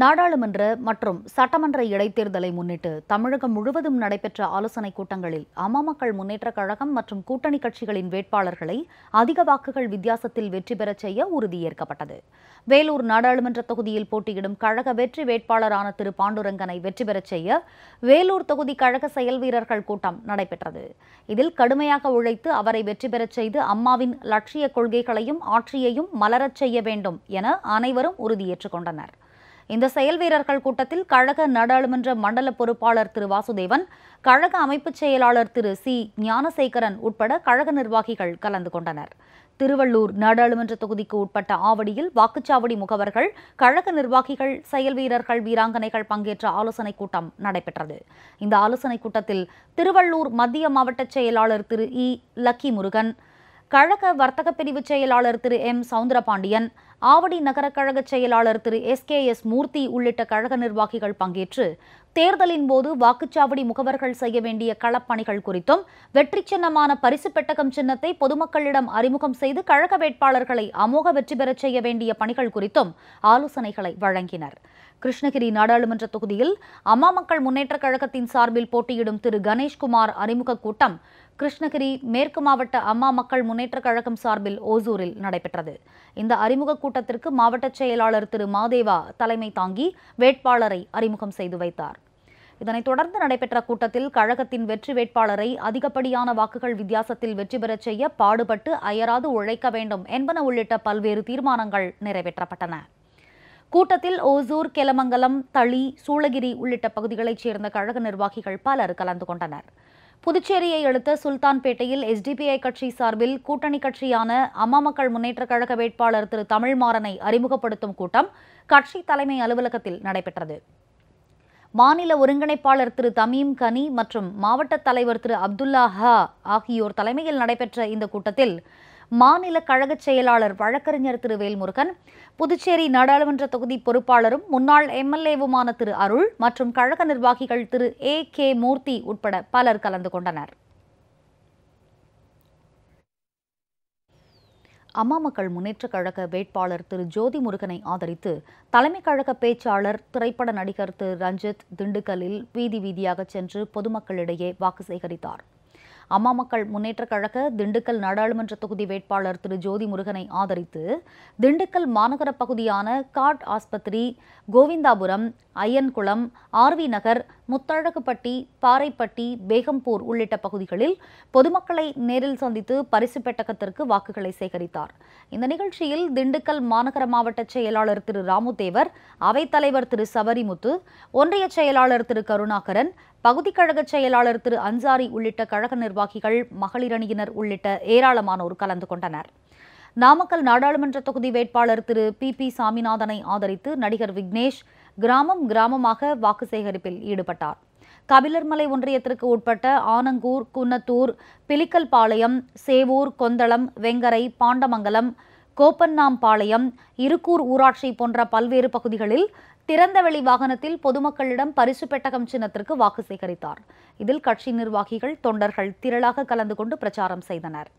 நாடாளுமன்ற மற்றும் சட்டமன்ற இடைத்தேர்தலை முன்னிட்டு தமிழகம் முழுவதும் நடைபெற்ற ஆலோசனைக் கூட்டங்களில் அமமக்கள் முன்னேற்றக் கழகம் மற்றும் கூட்டணி கட்சிகளின் வேட்பாளர்களை அதிக வாக்குகள் வித்தியாசத்தில் வெற்றி பெறச் செய்ய உறுதியேற்கப்பட்டது. வேலூர் நாடாளுமன்ற தொகுதியில் போட்டியிடும் கழக வெற்றி வேட்பாளரான திரு. பாண்டுரங்கனை வெற்றி பெறச் செய்ய வேலூர் தொகுதி கழக செயல் வீரர்கள் கூட்டம் நடைபெற்றது. இதில் கடுமையாக உழைத்து அவரை வெற்றி பெறச் செய்து அம்மாவின் லட்சிய கொள்கைகளையும் ஆட்சியையும் மலரச் செய்ய வேண்டும் என அனைவரும் உறுதியேற்றுக் கொண்டனர். இந்த செயல் வீரர்கள் கூட்டத்தில் கழக நாடாளுமன்ற மண்டல பொறுப்பாளர் திரு வாசுதேவன் கழக அமைப்புச் செயலாளர் திரு சி. ஞானசேகரன் உட்பட கழக நிர்வாகிகள் கலந்து கொண்டனர். திருவள்ளூர் நாடாளுமன்ற தொகுதிக்கு உட்பட்ட ஆவடியில் வாக்குச்சாவடி முகவர்கள் கழக நிர்வாகிகள் செயல் வீரர்கள் வீராங்கனைகள் பங்கேற்ற ஆலோசனைக் கூட்டம் நடைபெற்றது. இந்த ஆலோசனைக் கூட்டத்தில் திருவள்ளூர் மத்திய மாவட்ட செயலாளர் திரு இ. லக்கி முருகன் கழக வர்த்தக பிரிவு செயலாளர் திரு எம். சவுந்தரபாண்டியன் ஆவடி நகர கழக செயலாளர் Thiru. S. K. S. Murthy உள்ளிட்ட கழக நிர்வாகிகள் பங்கேற்று தேர்தலின் போது வாக்குச்சாவடி முகவர்கள் செய்ய வேண்டிய களப்பணிகள் குறித்தும் வெற்றி சின்னமான பரிசு பெட்டகம் சின்னத்தை பொதுமக்களிடம் அறிமுகம் செய்து கழக வேட்பாளர்களை அமோக வெற்றி பெறச் செய்ய வேண்டிய பணிகள் குறித்தும் ஆலோசனைகளை வழங்கினர். கிருஷ்ணகிரி நாடாளுமன்ற தொகுதியில் அம்மா மக்கள் முன்னேற்றக் கழகத்தின் சார்பில் போட்டியிடும் திரு. கணேஷ்குமார் அறிமுக கூட்டம் கிருஷ்ணகிரி மேற்கு மாவட்ட அம்மா மக்கள் முன்னேற்றக் கழகம் சார்பில் ஓசூரில் நடைபெற்றது. இந்த அறிமுக கூட்டத்திற்கு மாவட்ட செயலாளர் திரு. மாதேவா தலைமை தாங்கி வேட்பாளரை அறிமுகம் செய்து வைத்தார். இதனைத் தொடர்ந்து நடைபெற்ற கூட்டத்தில் கழகத்தின் வெற்றி வேட்பாளரை அதிகப்படியான வாக்குகள் வித்தியாசத்தில் வெற்றி பெறச் செய்ய பாடுபட்டு அயராது உழைக்க வேண்டும் என்பன உள்ளிட்ட பல்வேறு தீர்மானங்கள் நிறைவேற்றப்பட்டன. கூட்டத்தில் ஓசூர் கெலமங்கலம் தளி சூளகிரி உள்ளிட்ட பகுதிகளைச் சேர்ந்த கழக நிர்வாகிகள் பலர் கலந்து கொண்டனர். புதுச்சேரியை அடுத்த சுல்தான்பேட்டையில் எஸ்டிபிஐ கட்சி சார்பில் கூட்டணி கட்சியான அம்மா மக்கள் முன்னேற்றக் கழக வேட்பாளர் திரு தமிழ்மாறனை அறிமுகப்படுத்தும் கூட்டம் கட்சி தலைமை அலுவலகத்தில் நடைபெற்றது. மாநில ஒருங்கிணைப்பாளர் திரு தமீம் கனி மற்றும் மாவட்ட தலைவர் திரு அப்துல்லா ஹா ஆகியோர் தலைமையில் நடைபெற்ற இந்த கூட்டத்தில் மாநில கழக செயலாளர் வழக்கறிஞர் திரு வேல்முருகன் புதுச்சேரி நாடாளுமன்ற தொகுதி பொறுப்பாளரும் முன்னாள் எம்எல்ஏவுமான திரு அருள் மற்றும் கழக நிர்வாகிகள் திரு ஏ கே மூர்த்தி உட்பட பலர் கலந்து கொண்டனர். அம்மா மக்கள் முன்னேற்றக் கழக வேட்பாளர் திரு ஜோதி முருகனை ஆதரித்து தலைமை கழக பேச்சாளர் திரைப்பட நடிகர் திரு ரஞ்சித் திண்டுக்கல்லில் வீதி வீதியாக சென்று பொதுமக்களிடையே வாக்கு சேகரித்தார். அம்மா மக்கள் முன்னேற்றக் கழக திண்டுக்கல் நாடாளுமன்ற தொகுதி வேட்பாளர் திரு. ஜோதி முருகனை ஆதரித்து திண்டுக்கல் மாநகர பகுதியான காட் ஆஸ்பத்திரி கோவிந்தாபுரம் ஐயன்குளம் ஆர்வி நகர் முத்தழகுப்பட்டி பாறைப்பட்டி பேகம்பூர் உள்ளிட்ட பகுதிகளில் பொதுமக்களை நேரில் சந்தித்து பரிசு பெட்டகத்திற்கு வாக்குகளை சேகரித்தார். இந்த நிகழ்ச்சியில் திண்டுக்கல் மாநகர மாவட்ட செயலாளர் திரு ராமுதேவர் அவைத்தலைவர் திரு சபரிமுத்து ஒன்றிய செயலாளர் திரு கருணாகரன் பகுதி கழக செயலாளர் திரு அன்சாரி உள்ளிட்ட கழக நிர்வாகிகள் மகளிர் அணியினர் உள்ளிட்ட ஏராளமானோர் கலந்து கொண்டனர். நாமக்கல் நாடாளுமன்ற தொகுதி வேட்பாளர் திரு பி பி சாமிநாதனை ஆதரித்து நடிகர் விக்னேஷ் கிராமம் கிராமமாக வாக்கு சேகரிப்பில் ஈடுபட்டார். கபிலர்மலை ஒன்றியத்திற்கு உட்பட்ட ஆனங்கூர் குன்னத்தூர் பிலிக்கல்பாளையம் சேவூர் கொந்தளம் வெங்கரை பாண்டமங்கலம் கோப்பன்னாம்பாளையம் இருக்கூர் ஊராட்சி போன்ற பல்வேறு பகுதிகளில் திறந்தவெளி வாகனத்தில் பொதுமக்களிடம் பரிசு பெட்டகம் சின்னத்திற்கு வாக்கு சேகரித்தார். இதில் கட்சி நிர்வாகிகள் தொண்டர்கள் திரளாக கலந்து கொண்டு பிரச்சாரம் செய்தனர்.